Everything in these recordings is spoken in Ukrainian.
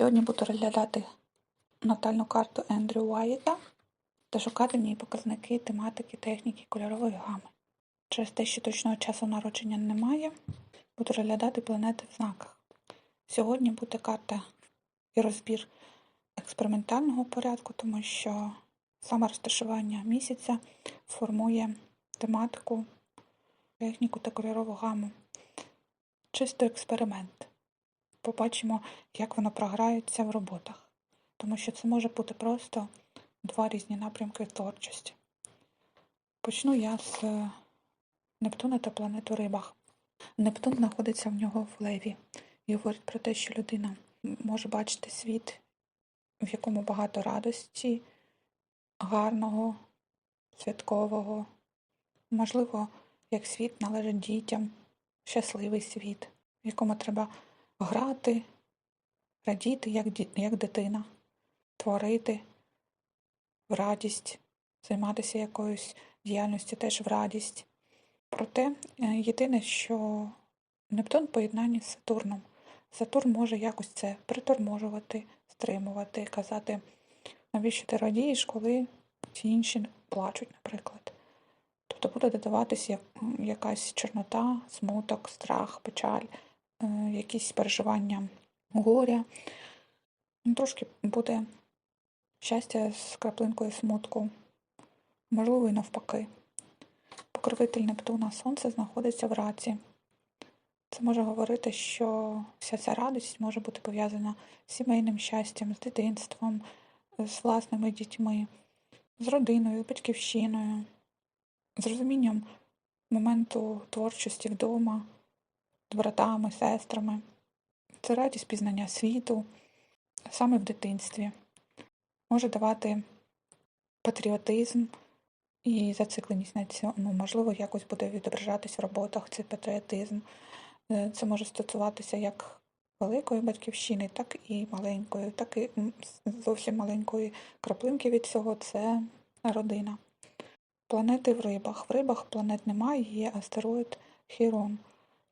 Сьогодні буду розглядати натальну карту Ендрю Уайта та шукати в ній показники тематики, техніки кольорової гами. Через те, що точного часу народження немає, буду розглядати планети в знаках. Сьогодні буде карта і розбір експериментального порядку, тому що саме розташування місяця формує тематику, техніку та кольорову гаму. Чисто експеримент. Побачимо, як воно програється в роботах, тому що це може бути просто два різні напрямки творчості. Почну я з Нептуна та планету Рибах. Нептун знаходиться в нього в леві і говорить про те, що людина може бачити світ, в якому багато радості, гарного, святкового. Можливо, як світ належить дітям, щасливий світ, в якому треба грати, радіти, як, як дитина, творити в радість, займатися якоюсь діяльністю теж в радість. Проте е, єдине, що Нептун в поєднанні з Сатурном. Сатурн може якось це приторможувати, стримувати, казати, навіщо ти радієш, коли ті інші плачуть, наприклад. Тобто буде додаватися якась чорнота, смуток, страх, печаль, якісь переживання горя. Ну, трошки буде щастя з краплинкою смутку, можливо, і навпаки. Покровитель Нептуна Сонце знаходиться в раці. Це може говорити, що вся ця радість може бути пов'язана з сімейним щастям, з дитинством, з власними дітьми, з родиною, батьківщиною, з розумінням моменту творчості вдома, братами, сестрами. Це радість пізнання світу саме в дитинстві. Може давати патріотизм і зацикленість на цьому, можливо, якось буде відображатись в роботах цей патріотизм. Е, це може стосуватися як великої батьківщини, так і маленької, так і зовсім маленької краплинки від цього це родина. Планети в рибах. В рибах планет немає, є астероїд Хірон,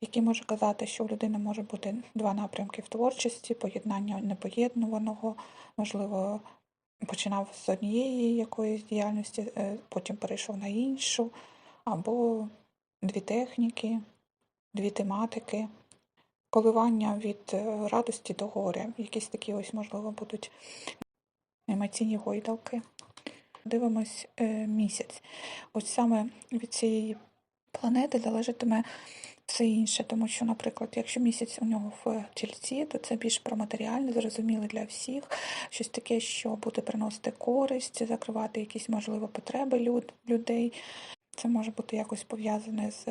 який може казати, що у людини може бути два напрямки в творчості, поєднання непоєднуваного, можливо, починав з однієї якоїсь діяльності, е, потім перейшов на іншу, або дві техніки, дві тематики, коливання від е, радості до горя. Якісь такі ось, можливо, будуть емоційні гойдалки. Дивимось е, місяць. Ось саме від цієї планети залежатиме все інше, тому що, наприклад, якщо місяць у нього в тільці, то це більш про матеріальне, зрозуміле для всіх, щось таке, що буде приносити користь, закривати якісь, можливо, потреби люд, людей. Це може бути якось пов'язане з,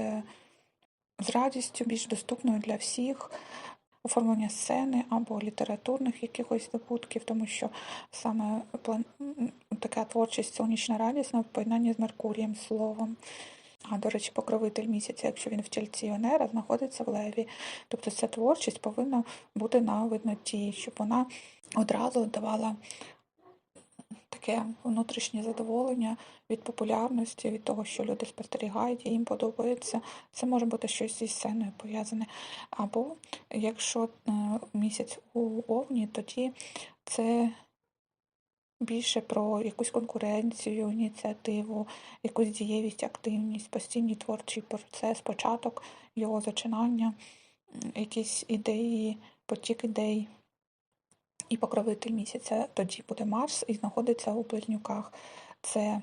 з радістю, більш доступною для всіх. Оформлення сцени або літературних якихось здобутків, тому що саме така творчість сонячна радісна в поєднанні з Меркурієм словом. А, до речі, покровитель місяця, якщо він в тільці Венера, знаходиться в леві. Тобто ця творчість повинна бути на видноті, щоб вона одразу давала таке внутрішнє задоволення від популярності, від того, що люди спостерігають, і їм подобається. Це може бути щось зі сценою пов'язане. Або якщо е, місяць у Овні, тоді це більше про якусь конкуренцію, ініціативу, якусь дієвість, активність, постійний творчий процес, початок його зачинання, якісь ідеї, потік ідей. І покровитель місяця тоді буде Марс і знаходиться у близнюках. Це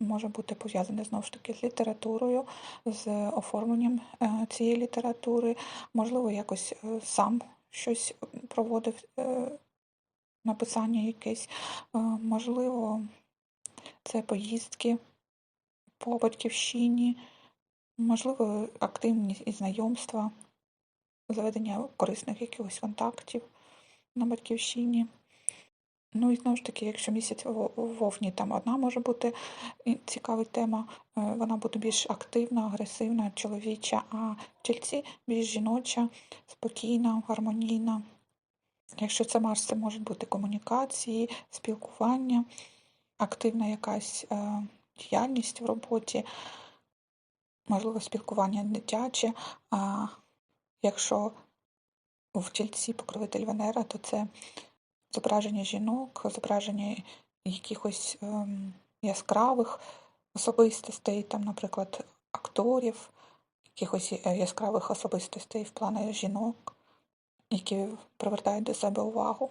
може бути пов'язане знову ж таки з літературою, з оформленням е, цієї літератури, можливо, якось е, сам щось проводив е, написання якесь. Е, можливо, це поїздки по батьківщині, можливо, активні і знайомства, заведення корисних якихось контактів на батьківщині. Ну і знову ж таки, якщо місяць вовні там одна може бути цікава тема, е, вона буде більш активна, агресивна, чоловіча, а в тільці більш жіноча, спокійна, гармонійна. Якщо це Марс, це можуть бути комунікації, спілкування, активна якась е, діяльність в роботі, можливо, спілкування дитяче. А якщо в тільці покровитель Венера, то це зображення жінок, зображення якихось ем, яскравих особистостей, там, наприклад, акторів, якихось е, яскравих особистостей в плані жінок, які привертають до себе увагу.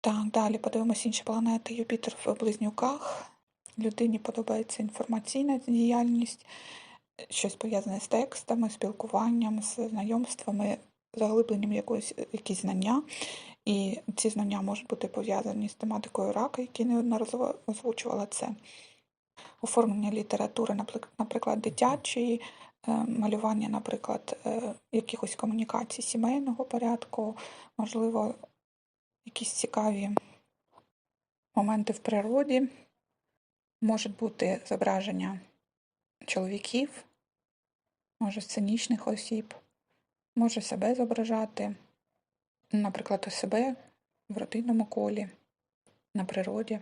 Так, далі подивимося інші планети. Юпітер в близнюках. Людині подобається інформаційна діяльність, щось пов'язане з текстами, спілкуванням, з знайомствами, заглибленням якоїсь якісь знання. І ці знання можуть бути пов'язані з тематикою рака, які неодноразово озвучувала це. Оформлення літератури, наприклад, дитячої, малювання, наприклад, е, якихось комунікацій сімейного порядку, можливо, якісь цікаві моменти в природі. Можуть бути зображення чоловіків, може сценічних осіб, може себе зображати, наприклад, у себе в родинному колі, на природі.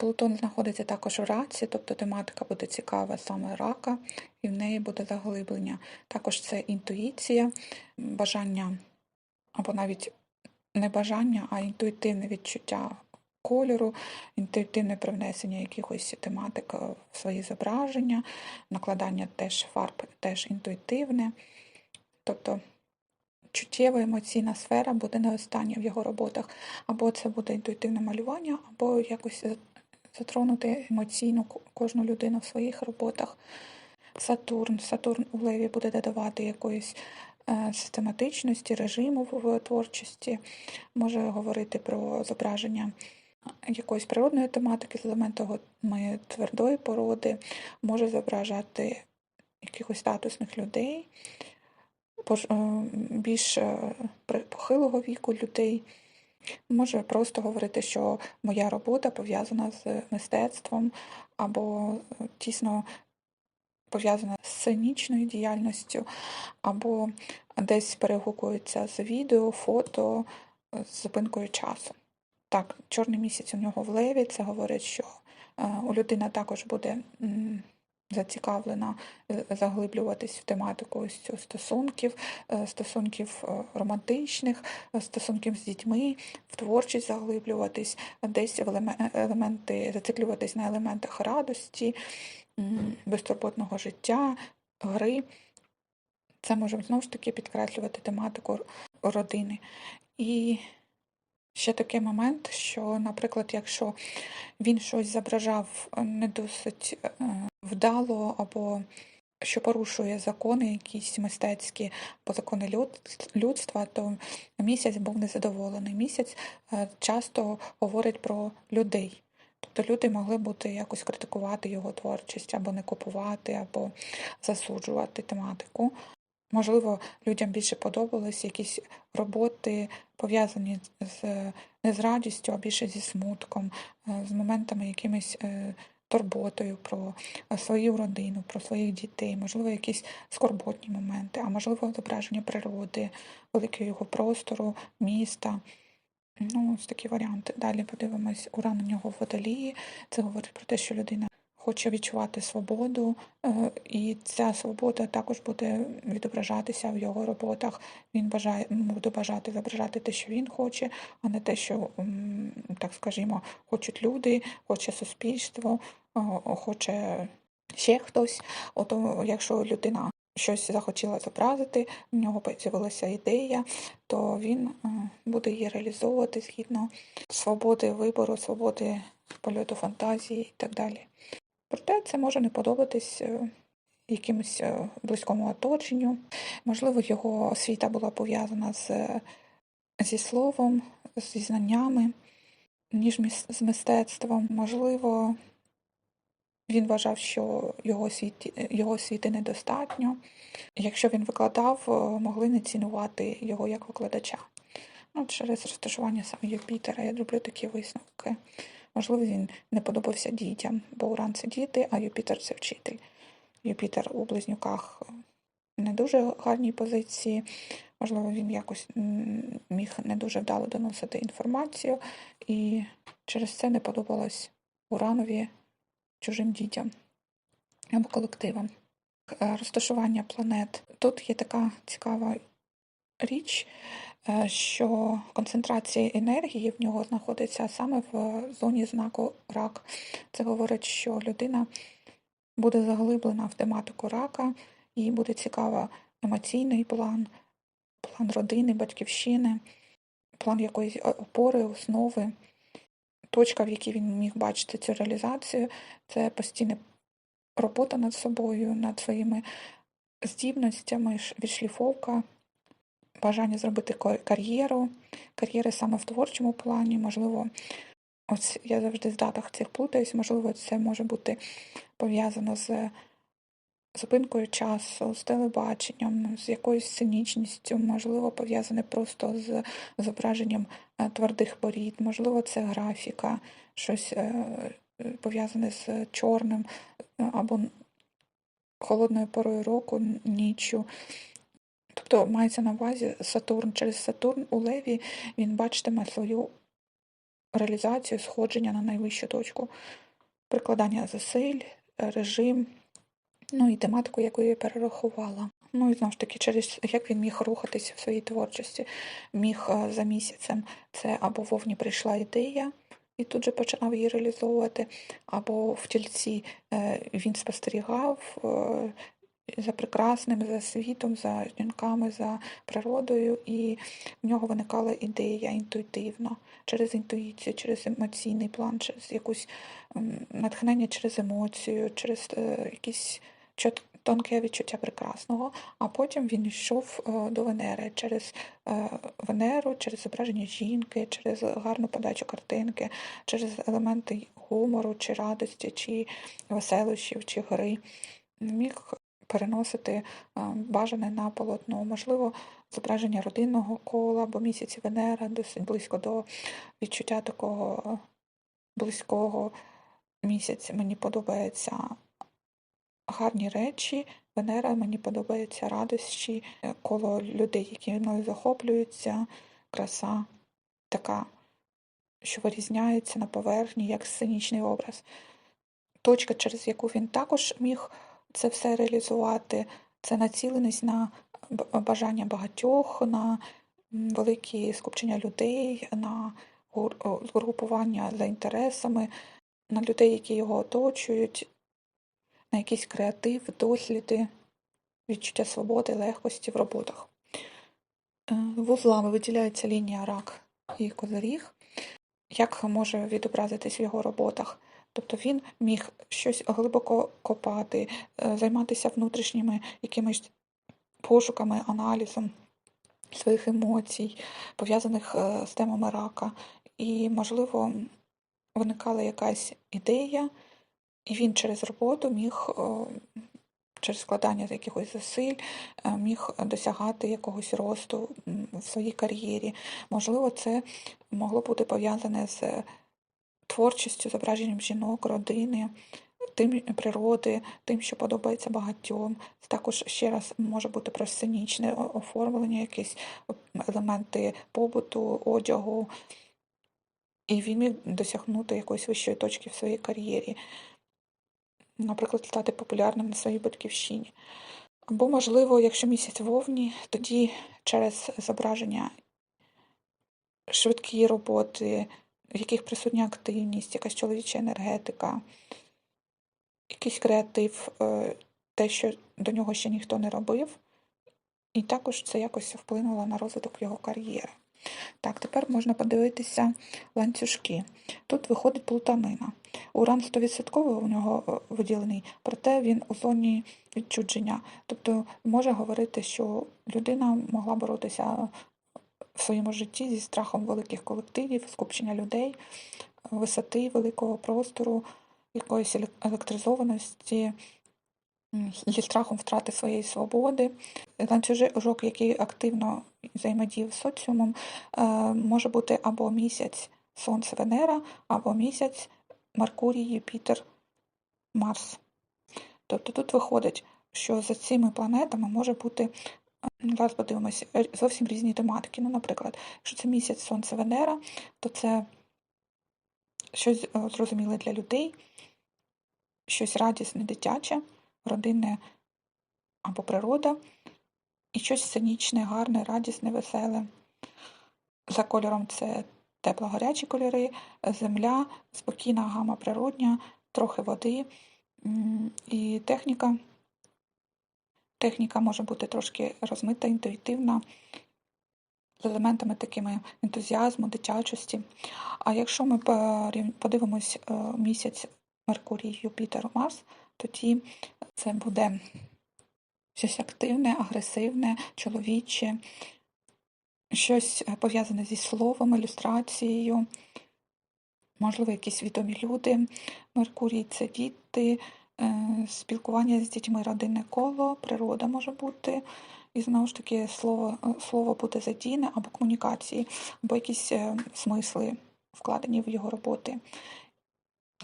Плутон знаходиться також у раці, тобто тематика буде цікава саме рака, і в неї буде заглиблення. Також це інтуїція, бажання або навіть не бажання, а інтуїтивне відчуття кольору, інтуїтивне привнесення якихось тематик в свої зображення, накладання теж фарб теж інтуїтивне. Тобто чуттєва емоційна сфера буде не остання в його роботах. Або це буде інтуїтивне малювання, або якось затронути емоційно кожну людину в своїх роботах. Сатурн. Сатурн у Леві буде додавати якоїсь е, систематичності, режиму в творчості, може говорити про зображення якоїсь природної тематики з елементами твердої породи, може зображати якихось статусних людей, е, більш е, похилого віку людей. Може просто говорити, що моя робота пов'язана з мистецтвом або е, тісно пов'язана з сценічною діяльністю, або десь перегукується з відео, фото, е, з зупинкою часу. Так, чорний місяць у нього в леві, це говорить, що е, у людина також буде зацікавлена е, заглиблюватись в тематику ось цю стосунків, е, стосунків е, романтичних, стосунків з дітьми, в творчість заглиблюватись, десь в елементи, зациклюватись на елементах радості, безтурботного життя, гри. Це може знову ж таки підкреслювати тематику родини. І ще такий момент, що, наприклад, якщо він щось зображав не досить вдало або що порушує закони якісь мистецькі або закони люд- людства, то місяць був незадоволений. Місяць е, часто говорить про людей. Тобто люди могли бути якось критикувати його творчість, або не купувати, або засуджувати тематику. Можливо, людям більше подобались якісь роботи, пов'язані з не з радістю, а більше зі смутком, е, з моментами якимись е, турботою про е, свою родину, про своїх дітей, можливо, якісь скорботні моменти, а можливо, зображення природи, великого його простору, міста. Ну, ось такі варіанти. Далі подивимось, уран у нього в водолії. Це говорить про те, що людина хоче відчувати свободу, е, і ця свобода також буде відображатися в його роботах. Він бажає буде бажати зображати те, що він хоче, а не те, що, так скажімо, хочуть люди, хоче суспільство, хоче ще хтось. Ото, якщо людина щось захотіла зобразити, в нього з'явилася ідея, то він е, буде її реалізовувати згідно свободи вибору, свободи польоту фантазії і так далі. Проте це може не подобатись е, якимось е, близькому оточенню. Можливо, його освіта була пов'язана з, зі словом, зі знаннями, ніж з мистецтвом. Можливо, він вважав, що його освіті, його освіти недостатньо. Якщо він викладав, е, могли не цінувати його як викладача. Ну, через розташування саме Юпітера я роблю такі висновки. Можливо, він не подобався дітям, бо Уран це діти, а Юпітер це вчитель. Юпітер у близнюках не дуже гарній позиції. Можливо, він якось міг не дуже вдало доносити інформацію, і через це не подобалось Уранові чужим дітям або колективам. Е, Розташування планет. Тут є така цікава річ. Е, що концентрація енергії в нього знаходиться саме в зоні знаку рак. Це говорить, що людина буде заглиблена в тематику рака, їй буде цікава емоційний план, план родини, батьківщини, план якоїсь опори, основи. Точка, в якій він міг бачити цю реалізацію, це постійна робота над собою, над своїми здібностями, відшліфовка, бажання зробити кар'єру, кар'єри саме в творчому плані, можливо, ось я завжди в датах цих плутаюсь, можливо, це може бути пов'язано з зупинкою часу, з телебаченням, з якоюсь сценічністю, можливо, пов'язане просто з зображенням е, твердих порід, можливо, це графіка, щось е, пов'язане з чорним е, або холодною порою року, ніччю. Тобто мається на увазі Сатурн. Через Сатурн у Леві він бачитиме свою реалізацію, сходження на найвищу точку, прикладання зусиль, режим, ну і тематику, яку я перерахувала. Ну і знову ж таки, через як він міг рухатися в своїй творчості, міг е, за місяцем це або вовні прийшла ідея, і тут же починав її реалізовувати, або в тільці е, він спостерігав е, за прекрасним, за світом, за жінками, за природою, і в нього виникала ідея інтуїтивно, через інтуїцію, через емоційний план, через якусь натхнення через емоцію, через е, якісь тонке відчуття прекрасного, а потім він йшов е, до Венери через е, Венеру, через зображення жінки, через гарну подачу картинки, через елементи гумору, чи радості, чи веселощів, чи гри. Міг переносити бажане на полотно. Можливо, зображення родинного кола, бо місяці Венера досить близько до відчуття такого близького місяця. Мені подобаються гарні речі. Венера мені подобається радощі, е, коло людей, які мною захоплюються, краса така, що вирізняється на поверхні, як сценічний образ. Точка, через яку він також міг це все реалізувати, це націленість на бажання багатьох, на великі скупчення людей, на згрупування за інтересами, на людей, які його оточують, на якийсь креатив, досліди, відчуття свободи, легкості в роботах. Е, Вузлами виділяється лінія рак і козиріг. Як може відобразитись в його роботах? Тобто він міг щось глибоко копати, е, займатися внутрішніми якимись пошуками, аналізом своїх емоцій, пов'язаних е, з темами рака. І, можливо, виникала якась ідея, і він через роботу міг, е, через складання якихось зусиль, міг досягати якогось росту в своїй кар'єрі. Можливо, це могло бути пов'язане з творчістю, зображенням жінок, родини, тим природи, тим, що подобається багатьом. Також ще раз може бути про сценічне оформлення, якісь елементи побуту, одягу. І він міг досягнути якоїсь вищої точки в своїй кар'єрі, наприклад, стати популярним на своїй батьківщині. Або, можливо, якщо місяць вовні, тоді через зображення швидкі роботи, в яких присутня активність, якась чоловіча енергетика, якийсь креатив, е, те, що до нього ще ніхто не робив, і також це якось вплинуло на розвиток його кар'єри. Так, тепер можна подивитися ланцюжки. Тут виходить плутанина. Уран 100% у нього е, виділений, проте він у зоні відчудження. Тобто може говорити, що людина могла боротися в своєму житті зі страхом великих колективів, скупчення людей, висоти, великого простору, якоїсь електризованості, зі страхом втрати своєї свободи. Ланцюжок, який активно взаємодіє з соціумом, е, може бути або місяць Сонце Венера, або місяць Меркурій, Юпітер, Марс. Тобто тут виходить, що за цими планетами може бути Зараз подивимося е, зовсім різні тематики. Ну, наприклад, якщо це місяць Сонце Венера, то це щось е, зрозуміле для людей, щось радісне, дитяче, родинне або природа, і щось сценічне, гарне, радісне, веселе. За кольором це тепло-гарячі кольори, земля, спокійна гама природня, трохи води. І техніка. Техніка може бути трошки розмита, інтуїтивна, з елементами такими ентузіазму, дитячості. А якщо ми подивимось е, місяць Меркурій, Юпітер, Марс, тоді це буде щось активне, агресивне, чоловіче, щось е, пов'язане зі словом, ілюстрацією, можливо, якісь відомі люди. Меркурій це діти, спілкування з дітьми, родинне коло, природа може бути. І знову ж таки слово, е, слово буде задійне або комунікації, або якісь е, смисли вкладені в його роботи.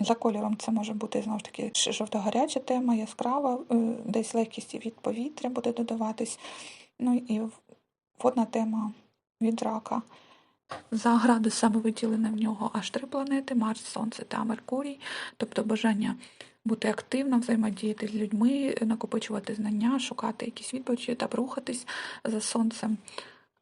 За кольором це може бути знову ж таки жовто-гаряча тема, яскрава, е, десь легкість від повітря буде додаватись. Ну і водна тема від рака. За градусами виділені в нього аж три планети: Марс, Сонце та Меркурій, тобто бажання бути активно, взаємодіяти з людьми, накопичувати знання, шукати якісь відповіді та рухатись за сонцем.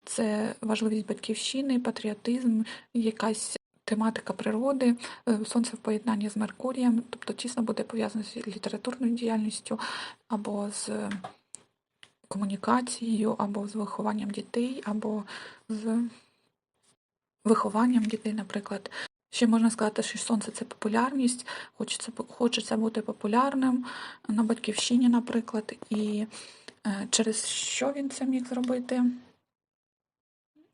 Це важливість батьківщини, патріотизм, якась тематика природи, е, сонце в поєднанні з Меркурієм, тобто тісно буде пов'язано з літературною діяльністю або з комунікацією, або з вихованням дітей, або з вихованням дітей, наприклад. Ще можна сказати, що сонце це популярність, хочеться, хочеться бути популярним на батьківщині, наприклад, і е, через що він це міг зробити?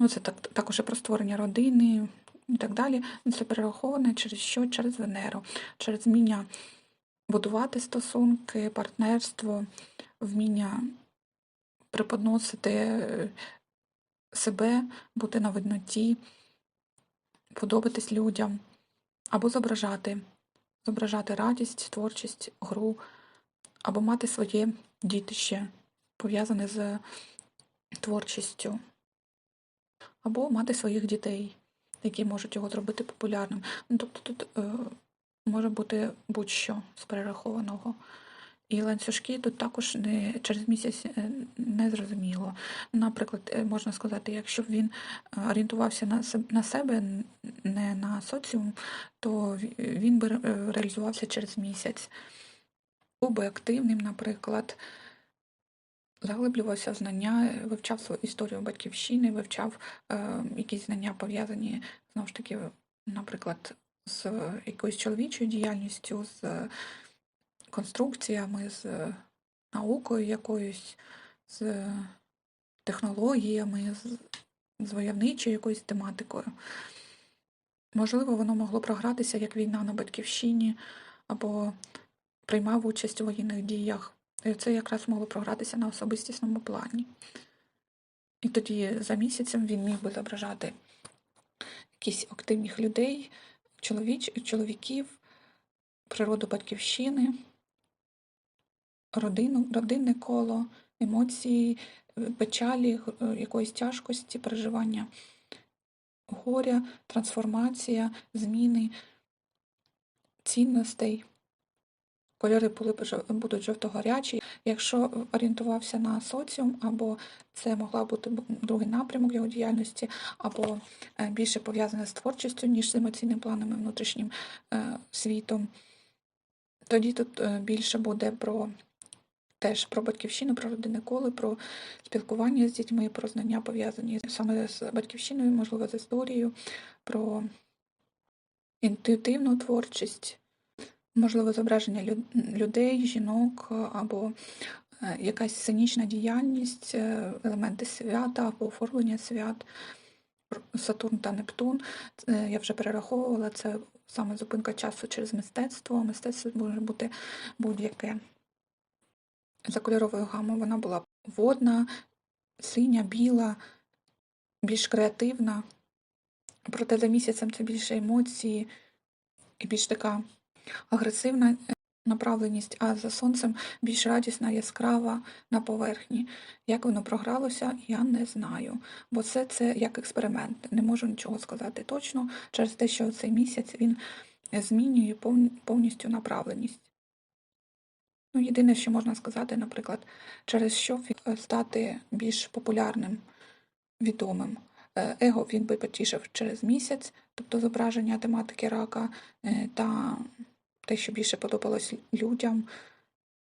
Ну, це так, також і про створення родини і так далі. Це перераховане через що? Через Венеру, через вміння будувати стосунки, партнерство, вміння преподносити е, себе, бути на видноті, подобатись людям, або зображати, зображати радість, творчість, гру, або мати своє дітище, пов'язане з творчістю, або мати своїх дітей, які можуть його зробити популярним. Ну, тобто тут е, може бути будь-що з перерахованого. І ланцюжки тут також не через місяць е, не зрозуміло. Наприклад, е, можна сказати, якщо б він е, орієнтувався на на себе, не на соціум, то він би реалізувався через місяць. Був би активним, наприклад, заглиблювався в знання, вивчав свою історію батьківщини, вивчав е, якісь знання пов'язані знову ж таки, наприклад, з якоюсь чоловічою діяльністю, з конструкціями, з наукою якоюсь, з технологіями, з, з войовничою якоюсь тематикою. Можливо, воно могло програтися як війна на батьківщині або приймав участь у воєнних діях. І це якраз могло програтися на особистісному плані. І тоді за місяцем він міг би зображати якісь активних людей, чоловіч, чоловіків, природу батьківщини, родину, родинне коло, емоції, е, печалі, е, якоїсь тяжкості, переживання горя, трансформація, зміни цінностей. Кольори будуть жовто-гарячі. Якщо орієнтувався на соціум, або це могла бути другий напрямок його діяльності, або е, більше пов'язане з творчістю, ніж з емоційним планом і внутрішнім світом, тоді тут більше буде про теж про батьківщину, про родинне коло, про спілкування з дітьми, про знання пов'язані саме з батьківщиною, можливо, з історією, про інтуїтивну творчість, можливо, зображення людей, жінок е, або е, якась сценічна діяльність, е, елементи свята або оформлення свят. Сатурн та Нептун, я вже перераховувала, це саме зупинка часу через мистецтво. Мистецтво може бути будь-яке. За кольоровою гамою вона була водна, синя, біла, більш креативна. Проте за місяцем це більше емоції і більш така агресивна е, направленість, а за сонцем більш радісна, яскрава на поверхні. Як воно програлося, я не знаю. Бо це, це як експеримент. Не можу нічого сказати точно через те, що цей місяць він змінює повністю направленість. Ну, єдине, що можна сказати, наприклад, через що фі- стати більш популярним, відомим. Е, Его він би потішив через місяць, тобто зображення тематики рака е, та те, що більше подобалось людям,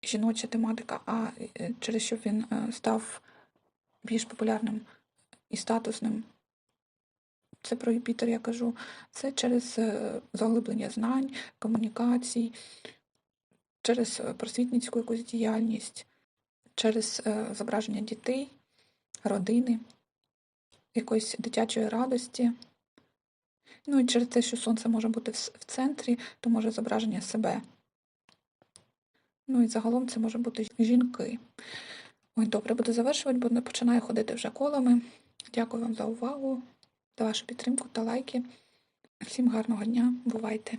жіноча тематика, а е, через що він е, став більш популярним і статусним. Це про Юпітер я кажу. Це через е, заглиблення знань, комунікацій, через е, просвітницьку якусь діяльність, через е, зображення дітей, родини, якоїсь дитячої радості. Ну і через те, що сонце може бути в центрі, то може зображення себе. Ну і загалом це може бути жінки. Ой, добре, буду завершувати, бо не починаю ходити вже колами. Дякую вам за увагу, за вашу підтримку та лайки. Всім гарного дня, бувайте!